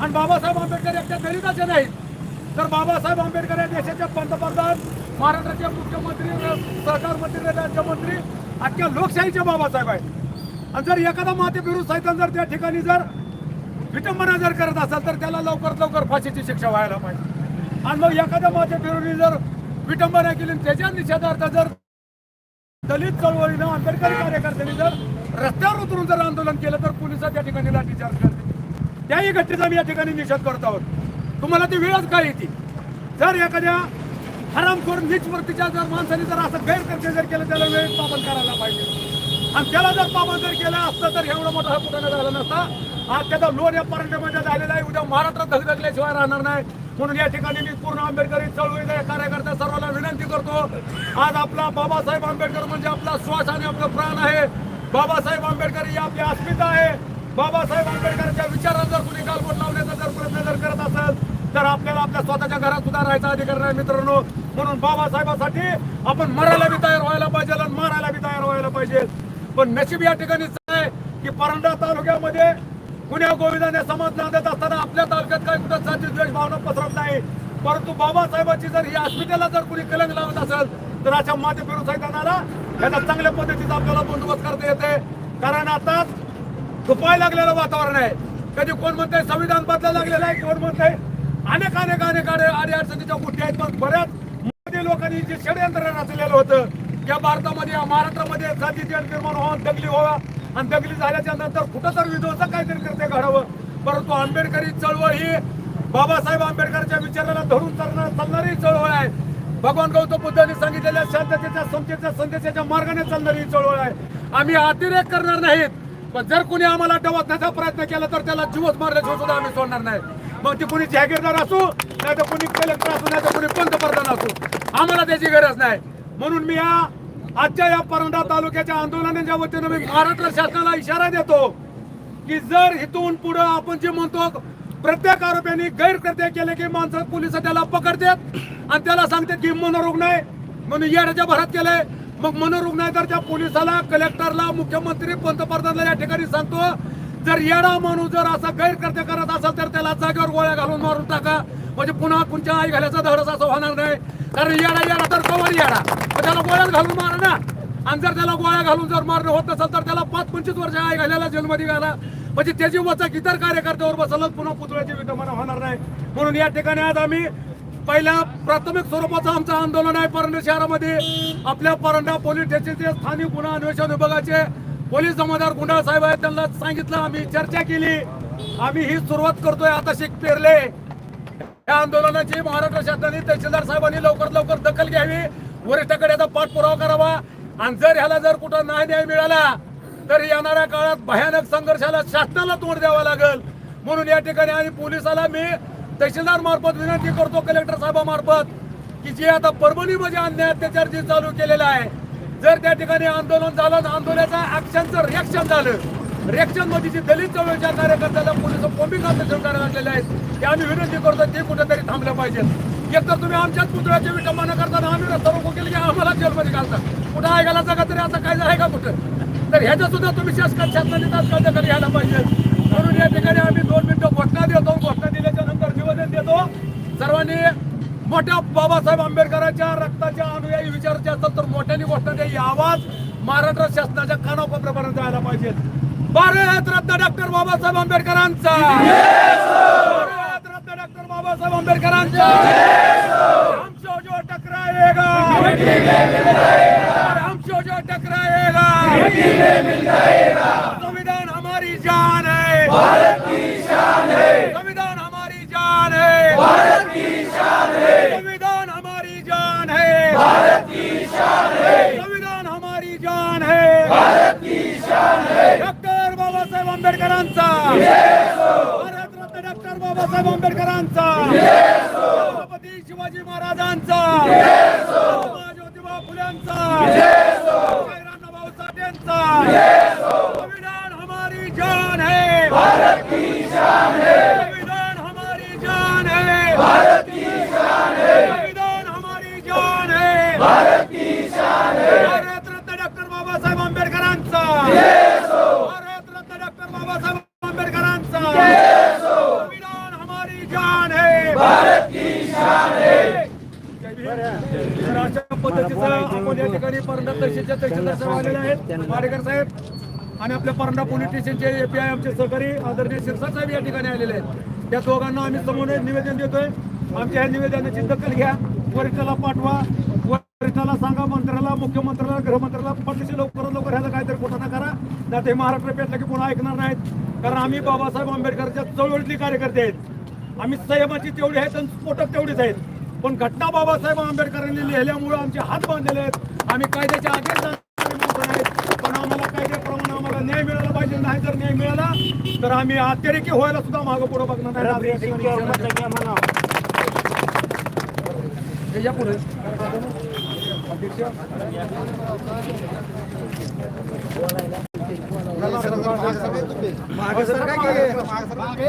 आणि बाबासाहेब आंबेडकर एकट्या दलिताचे नाहीत. तर बाबासाहेब आंबेडकर या देशाचे पंतप्रधान महाराष्ट्राचे मुख्यमंत्री सहकार मंत्री राज्यमंत्री अख्ख्या लोकशाहीचे बाबासाहेब आहेत. आणि जर एखादा माते विरुद्ध साहित्य जर त्या ठिकाणी जर विटंबना जर करत असेल तर त्याला लवकरात लवकर फाशीची शिक्षा व्हायला पाहिजे. आणि मग एखाद्या माते विरोधी जर विटंबना केली त्याच्या निषेधार्थ जर दलित चळवळीनं आंबेडकरी कार्यकर्त्यांनी जर रस्त्यावर उतरून जर आंदोलन केलं तर पोलिसात त्या ठिकाणी लाठीचार्ज करते त्याही घटनेचा आम्ही या ठिकाणी निषेध करत आहोत. तुम्हाला ती वेळच काय येते? जर एखाद्या हरामखोर नीच वृत्तीच्या जर माणसाने जर असं गैरकर्तव्य जर केलं त्याला वेळेत पापन करायला पाहिजे. आणि त्याला जर पापन जर केलं असतं तर एवढा मोठा हा कुठं झाला नसता. आज त्याचा लोन या पर्यटनामध्ये झालेला आहे. उद्या महाराष्ट्रात धगधगल्याशिवाय राहणार नाही. म्हणून या ठिकाणी मी पूर्ण आंबेडकरी चळवळीचा कार्यकर्त्या सर्वांना विनंती करतो. आज आपला बाबासाहेब आंबेडकर म्हणजे आपला श्वास आणि आपलं प्राण आहे. बाबासाहेब आंबेडकर ही आपली अस्मिता आहे. बाबासाहेब आंबेडकरच्या विचारात जर कुणी कालबोट लावण्याचा जर प्रयत्न जर करत असेल तर आपल्याला आपल्या स्वतःच्या घरात सुद्धा राहायचा अधिकार नाही मित्रांनो. म्हणून बाबासाहेबासाठी आपण मरायला बी तयार व्हायला पाहिजे आणि मारायला बी तयार व्हायला पाहिजे. पण नशीब या ठिकाणीच आहे की परंडा तालुक्यामध्ये गुन्ह्या गोविंदाने समाज नांदत असताना आपल्या तालुक्यात काही कुठं जाती द्वेष भावना पसरत नाही. परंतु बाबासाहेबांची जर ही अस्मितेला जर कुणी कलंक लावत असेल तर अशा माते फिरू सैतानाला याचा चांगल्या पद्धतीचा आपल्याला बंदोबस्त करता येते. कारण आताच दुपाय लागलेलं वातावरण आहे. कधी कोण म्हणतंय संविधान बदला लागलेलं आहे कोण म्हणतंय? अनेक अनेक अनेक अडे अडचणीच्या गोष्टी आहेत पण बऱ्याच मोदी लोकांनी जे षडयंत्र रचलेलं होतं या भारतामध्ये या महाराष्ट्रामध्ये जाती निर्माण व्हावं दगली व्हावा. आणि दगली झाल्याच्यानंतर कुठं तर विध्वंसक काहीतरी करते घडावं. परंतु आंबेडकरी चळवळ ही बाबासाहेब आंबेडकरच्या विचाराला धरून चालणार चालणारी चळवळ आहे. भगवान गौतम बुद्धांनी सांगितलेल्या शांततेच्या समतेच्या संदेशाच्या मार्गाने चालणारी ही चळवळ आहे. आम्ही अतिरेक करणार नाहीत. पण जर कोणी आम्हाला डवतण्याचा प्रयत्न केला तर त्याला जीवच मारल्याशिवाय सुद्धा आम्ही सोडणार नाही. मग ते कोणी जागीरदार असू नाही तर कोणी कलेक्टर असू नाही तर कोणी पंतप्रधान असू आम्हाला त्याची गरज नाही. म्हणून मी या आजच्या या परंडा तालुक्याच्या आंदोलनाच्या वतीनं मी महाराष्ट्र शासनाला इशारा देतो की जर इथून पुढे आपण जे म्हणतो प्रत्येक आरोपींनी गैरकृत्य केले की माणसं पोलीस त्याला पकडतात आणि त्याला सांगतात की मनोरोग आहे म्हणून येण्याच्या भरात केलंय. मग मनोरुग्ण आहे तर त्या पोलिसाला कलेक्टरला मुख्यमंत्री पंतप्रधानाला या ठिकाणी सांगतो जर येडा माणूस जर असा गैरकृत्य करत असेल तर त्याला जागेवर गोळ्या घालून मारून टाका. म्हणजे पुन्हा कोणत्या आई घालायचा धडस असं होणार नाही. कारण येडा येडा तर कवर येडा. त्याला गोळ्यात घालून मारा ना. आणि जर त्याला गोळ्या घालून जर मारणं होत नसेल तर त्याला पाच पंचवीस वर्ष आई घालायला जेलमध्ये घाला. म्हणजे त्याची वचक इतर कार्यकर्त्यावर बसलच पुन्हा पुतळ्याची विटंबना होणार नाही. म्हणून या ठिकाणी आज आम्ही पहिल्या प्राथमिक स्वरूपाचं आमचं आंदोलन आहे परंडा शहरामध्ये. आपल्या परंडा पोलीस स्टेशनचे स्थानिक गुन्हा अन्वेषण विभागाचे पोलीस जमादार गुंडा साहेब आहेत त्यांना सांगितलं आम्ही चर्चा केली. आम्ही ही सुरुवात करतोय आता शिक पेरले. या आंदोलनाची महाराष्ट्र शासनाने तहसीलदार साहेबांनी लवकर लवकर दखल घ्यावी. वरिष्ठाकडे याचा पाठपुरावा करावा. आणि जर ह्याला जर कुठं नाही न्याय मिळाला तर येणाऱ्या काळात भयानक संघर्षाला शासनाला तोंड द्यावा लागेल. म्हणून या ठिकाणी आणि पोलिसाला मी तहसीलदार मार्फत विनंती करतो कलेक्टर साहेबामार्फत की जे आता परभणीमध्ये अन्याय अत्याचार जे चालू केलेला आहे जर त्या ठिकाणी आंदोलन झालं तर आंदोलनाचा ऍक्शनचं रिॲक्शन झालं. रिॲक्शनमध्ये जे दलित चळवळीच्या कार्यकर्त्याला पोलीस कोंबी ऑपरेशन करायला लागलेले आहेत ते आम्ही विनंती करतो ते कुठेतरी थांबलं पाहिजे. एक तर तुम्ही आमच्याच पुतळ्याची विटंबना करताना आम्ही रस्ता रोखो केली की आम्हाला जेलमध्ये घालता कुठं ऐकायला जागा तरी असं काय आहे का कुठं? तर ह्याच्या सुद्धा तुम्ही शासकात शासनाने तात्काळ दखल घ्यायला पाहिजे. म्हणून या ठिकाणी आम्ही दोन मिनिटं घोषणा देतो. घोषणा दिल्याच्या नंतर निवेदन देतो. सर्वांनी मोठ्या बाबासाहेब आंबेडकरांच्या रक्ताच्या अनुयायी विचाराचे असतात तर मोठ्याने घोषणा द्या. ही आवाज महाराष्ट्र शासनाच्या कानाकोपऱ्यापर्यंत जायला पाहिजे. भारत रत्न डॉक्टर बाबासाहेब आंबेडकरांचा. भारत रत्न डॉक्टर बाबासाहेब आंबेडकरांचा. हमसे जो टकराएगा हमसे जो टकराएगा संविधान जान है। भारत की शान है। संविधान हमारी जान है। भारत की शान है। संविधान हमारी जान है। भारत की शान है। संविधान हमारी जान है। भारत की शान है। डॉक्टर बाबासाहेब आंबेडकरांचा। भारत रत्न डॉक्टर बाबासाहेब आंबेडकरांचा। छत्रपती शिवाजी महाराजांचा ज्योतिबा फुल्यांचा भाऊ साठ्यांचा संविधान हमारी जान है भारत की शान है संविधान हमारी जान है भारत की शान है संविधान हमारी जान है भारत की शान है भारत रत्न डॉक्टर बाबासाहेब आंबेडकरांचा भारत रत्न डॉक्टर बाबासाहेब आंबेडकरांचा संविधान पद्धतीचं आपण या ठिकाणी परंडा तहसीलच्या तहसीलदार साहेब आलेले आहेत. वाडेकर साहेब आणि आपल्या परंडा पोलीस स्टेशनचे एपीआय आमचे सहकारी आदरणीय शिरसा साहेब या ठिकाणी आलेले आहेत. त्या दोघांना आम्ही समोर निवेदन देतोय. आमच्या ह्या निवेदनाची दखल घ्या. वरिष्ठाला पाठवा. वरिष्ठाला सांगा मंत्र्याला मुख्यमंत्र्याला गृहमंत्र्याला पटलीशी लवकरात लवकर ह्याचा काहीतरी घोषणा करा ना ते महाराष्ट्र पेटलं की पुन्हा ऐकणार नाहीत. कारण आम्ही बाबासाहेब आंबेडकरच्या चळवळीतले कार्यकर्ते आहेत. आम्ही संयमाची तेवढी आहेत आणि स्फोटक तेवढीच आहेत. पण घटना बाबासाहेब आंबेडकरांनी लिहिल्यामुळे आमचे हात बांधलेले आहेत. आम्ही कायद्याच्या नाहीत पण आम्हाला कायद्याप्रमाणे आम्हाला न्याय मिळाला पाहिजे. नाही जर न्याय मिळाला तर आम्ही अतिरेकी व्हायला सुद्धा मागं पुढे बघणार पुढे. मागे सर काय मागे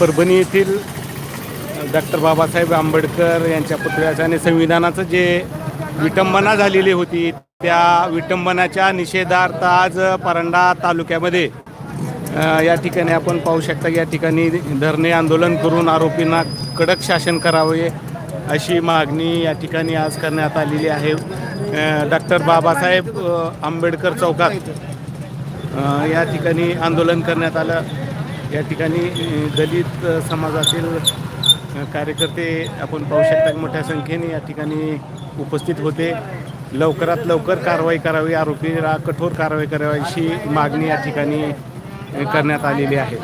परभणी येथील डॉक्टर बाबासाहेब आंबेडकर यांच्या पुतळ्याचं आणि संविधानाचं जे विटंबना झालेली होती त्या विटंबनाच्या निषेधार्थ आज परांडा तालुक्यामध्ये या ठिकाणी आपण पाहू शकता या ठिकाणी धरणे आंदोलन करून आरोपींना कडक शासन करावे अशी मागणी या ठिकाणी आज करण्यात आलेली आहे. डॉक्टर बाबासाहेब आंबेडकर चौकात या ठिकाणी आंदोलन करण्यात आलं. या ठिकाणी दलित समाजातील कार्यकर्ते आपण पाहू शकता मोठ्या संख्येने या ठिकाणी उपस्थित होते. लवकरात लवकर कारवाई करावी आरोपीला कठोर कारवाई करावी अशी मागणी या ठिकाणी करण्यात आलेली आहे.